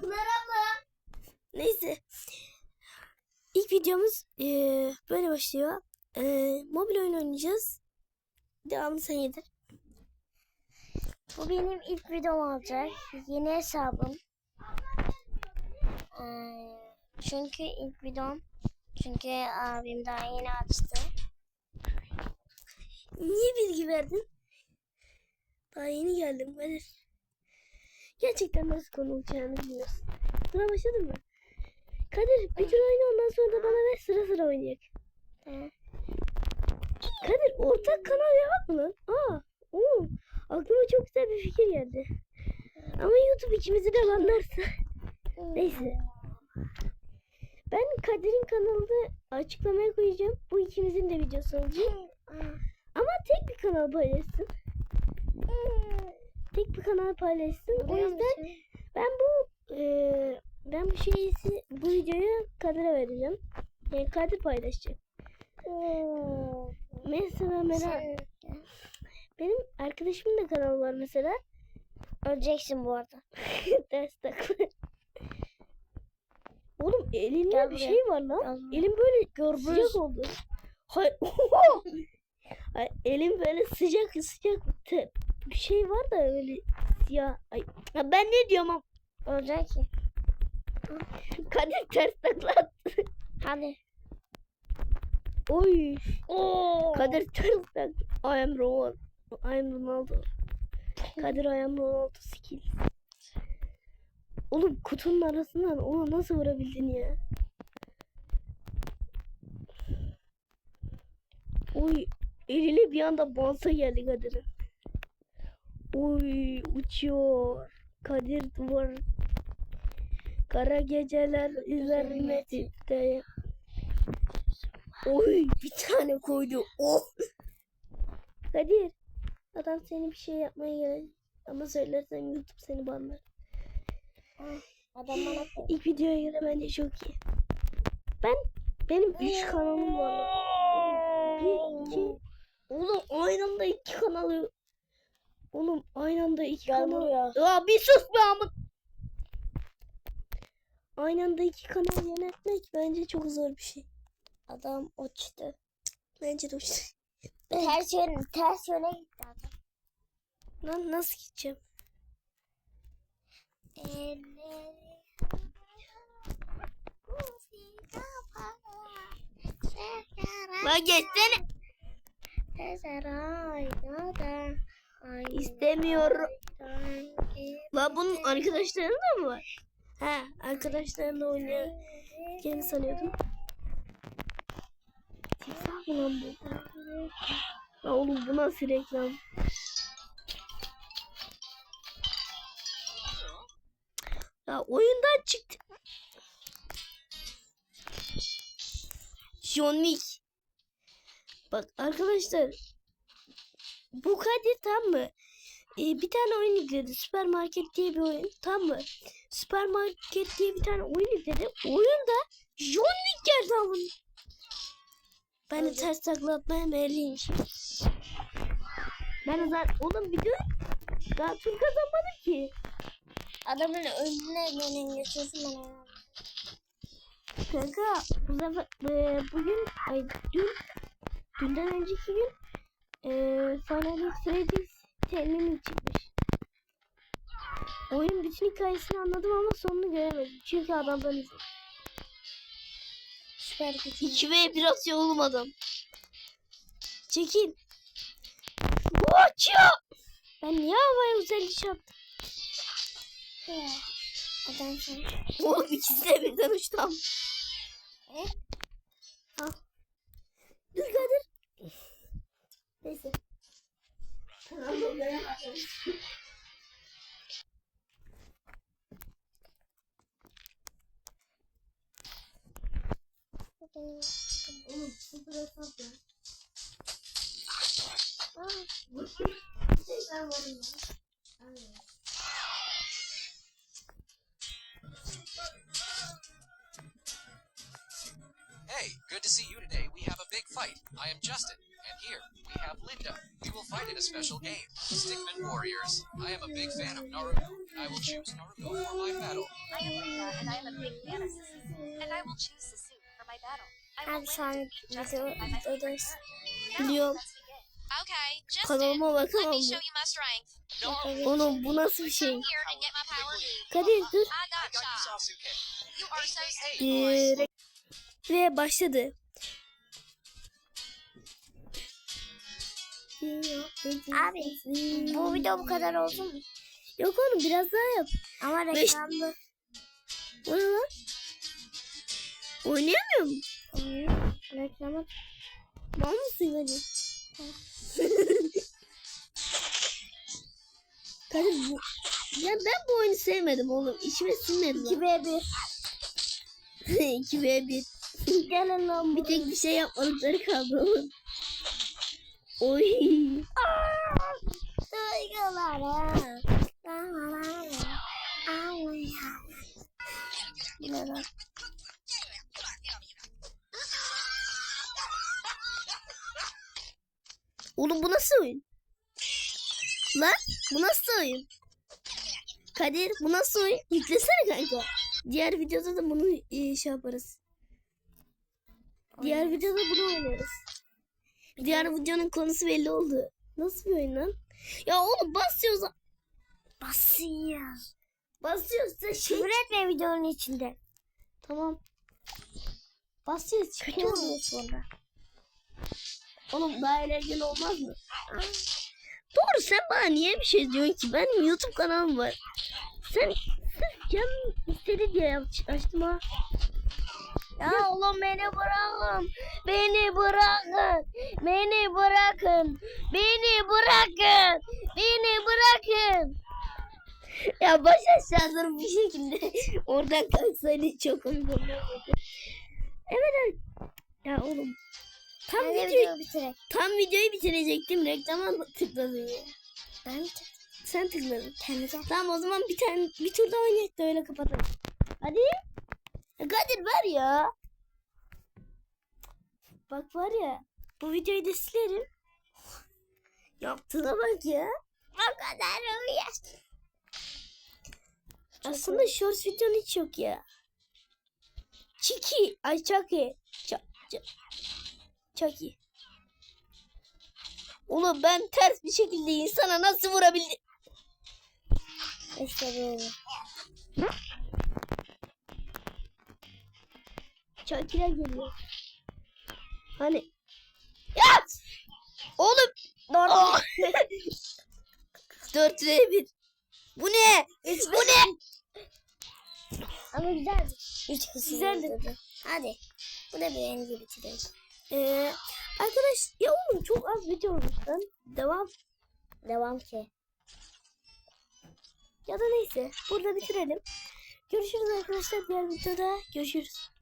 Pınar abla. Neyse. İlk videomuz eee, böyle başlıyor. Eee, mobil oyun oynayacağız. Devamını sen yedir. Bu benim ilk videom olacak. Yeni hesabım. Ee, çünkü ilk videom. Çünkü abim daha yeni açtı. Niye bilgi verdin? Daha yeni geldim Kadir. Gerçekten nasıl konulacağını bilmiyorsun. Buna başladın mı? Kadir bütün oyunu ondan sonra da bana ver sıra sıra oynayacak. Tamam. Kadir ortak kanal yapak mı? Aa, oo, aklıma çok güzel bir fikir geldi. Ama YouTube ikimizi de banlarsa. Neyse. Ben Kadir'in kanalını açıklamaya koyacağım. Bu ikimizin de videosu olacak. Ama tek bir kanal paylaşsın. Tek bir kanal paylaşsın. O yüzden ben bu eee, ben bu şeyi bu videoyu Kadir'e vereceğim. Yani Kadir paylaşacak. Mesela merak benim arkadaşımın da kanalı var mesela. öleceksin bu arada. Ders taklı. Oğlum elinde bir şey var lan. Elim böyle Gürbüz. sıcak oldu. Hay Ay, elim böyle sıcak sıcak bir şey var da öyle siyah. Ay, ya ben ne diyorum am- Ölecek ki. Kadir ters takla attı. Hadi. Oy. Oo. Kadir ters taktı. I am Ronaldo. I am Ronaldo. Kadir I am Ronaldo skill. Oğlum kutunun arasından ona nasıl vurabildin ya? Oy eline bir anda balsa geldi Kadir'in. Oy uçuyor. Kadir duvar. Kara geceler üzerine titreye. Oy bir tane koydu. Oh. Kadir. Adam seni bir şey yapmaya gelir. Ama söylersen YouTube seni banlar. Adam bana İlk videoya göre bence çok iyi. Ben benim 3 kanalım var. lan. Bir, iki. Oğlum aynı anda iki kanalı. Oğlum aynı anda iki Gel kanal. buraya. Ya bir sus be ama. Aynı anda iki kanal yönetmek bence çok zor bir şey. Adam uçtu. Bence de uçtu. Ters yöne, ters yöne gitti adam. Lan nasıl gideceğim? Lan geçsene. İstemiyorum. Lan bunun arkadaşları da mı var? He arkadaşlarla oynayan kim sanıyordum. Timsah mı lan bu? Lan oğlum bu nasıl reklam? Ya oyundan çıktı. John Wick. Bak arkadaşlar. Bu Kadir tam mı? Ee, bir tane oyun yükledi. Süpermarket diye bir oyun. Tam mı? Süpermarket diye bir tane oyun yükledi. Oyunda John Wick geldi ama. Ben de ters takla atmaya. Ben de zaten oğlum bir daha tur kazanmadım ki. Adamın önüne beni geçiyorsun ben ona. Kanka bu sefer e, bugün ay dün dünden önceki gün e, Final Freddy's termini çıkmış. Oyun bütün hikayesini anladım ama sonunu göremedim. Çünkü adamdan izledim. Süper güç. 2 ve biraz yoğulum adam. Çekil. Out! Ben niye havaya özellik yaptım? Adam sen. Oğlum ikisi de birden uçtu ama. E? Al. Dur Kadir. Neyse. Oğlum sıfır hesap ya. Tekrar varım ben. Hey, good to see you today. We have a big fight. I am Justin, and Here, we have Linda. We will fight in a special game, Stickman Warriors. I am a big fan of Naruto. I will choose Naruto for my battle. I am Linda, and I am a big fan of Susu. And I will choose Susu for my battle. I will Abi şu an win to Justin video, by my videodayız. Now, Biliyorum. Kanalıma let bakamam me mı? show you my strength. Oğlum bu nasıl bir şey? And. Kadir dur. I I got Abi bu video bu kadar olsun mu? Yok oğlum biraz daha yap. Ama Beş- reklamlı. O ne lan? Oynayamıyor mu? Reklama Mal mısın hadi? Kadir bu... Ya ben bu oyunu sevmedim oğlum. İçime sinmedi lan. 2v1. 2v1. Gelin lan Bir tek bir şey yapmadıkları kaldı oğlum. Oy. Lan? Oğlum bu nasıl oyun? Lan bu nasıl oyun? Kadir bu nasıl oyun? Yüklesene kanka. Diğer videoda da bunu e, şey yaparız. Diğer videoda bunu oynarız. Diğer videonun konusu belli oldu. Nasıl bir oyun lan? Ya oğlum basıyoruz. Basıyor. Basıyoruz da şey. Küfür etme videonun içinde. Tamam. Basıyoruz Kötü oluyor sonra. Oğlum daha eğlenceli olmaz mı? Doğru sen bana niye bir şey diyorsun ki? Benim YouTube kanalım var. Sen sırf canım istedi diye açtım ha. Ya oğlum beni bırakın. Beni bırakın. Beni bırakın. Beni bırakın. Beni bırakın. Ya baş aşağıdır bir şekilde oradan kalksaydı çok komik. Evet. Ya oğlum. Tam video, videoyu bitirek. tam videoyu bitirecektim. Reklama tıkladın ya. Ben mi Sen tıkladın. Temizle. Tamam o zaman bir tane bir tur daha oynayalım da öyle kapatalım. Hadi. Ya Kadir ver ya. Bak var ya. Bu videoyu da silerim. Yaptığına bak ya. O kadar uyar. Aslında shorts videon hiç yok ya. Çiki. Ay çok iyi. Çok, çok, çok iyi. Oğlum ben ters bir şekilde insana nasıl vurabildim? İşte böyle. Şakir'e geliyor. Hani? Ya! Oğlum! Oh! 4 v 1. Bu ne? Bu ne? Ama güzeldi. Hiç Güzeldi. Hadi. Bu da bir rengi bitirelim. Ee, arkadaş ya oğlum çok az video olmuş lan. Devam. Devam ki. Ya da neyse. Burada bitirelim. Görüşürüz arkadaşlar diğer videoda. Görüşürüz.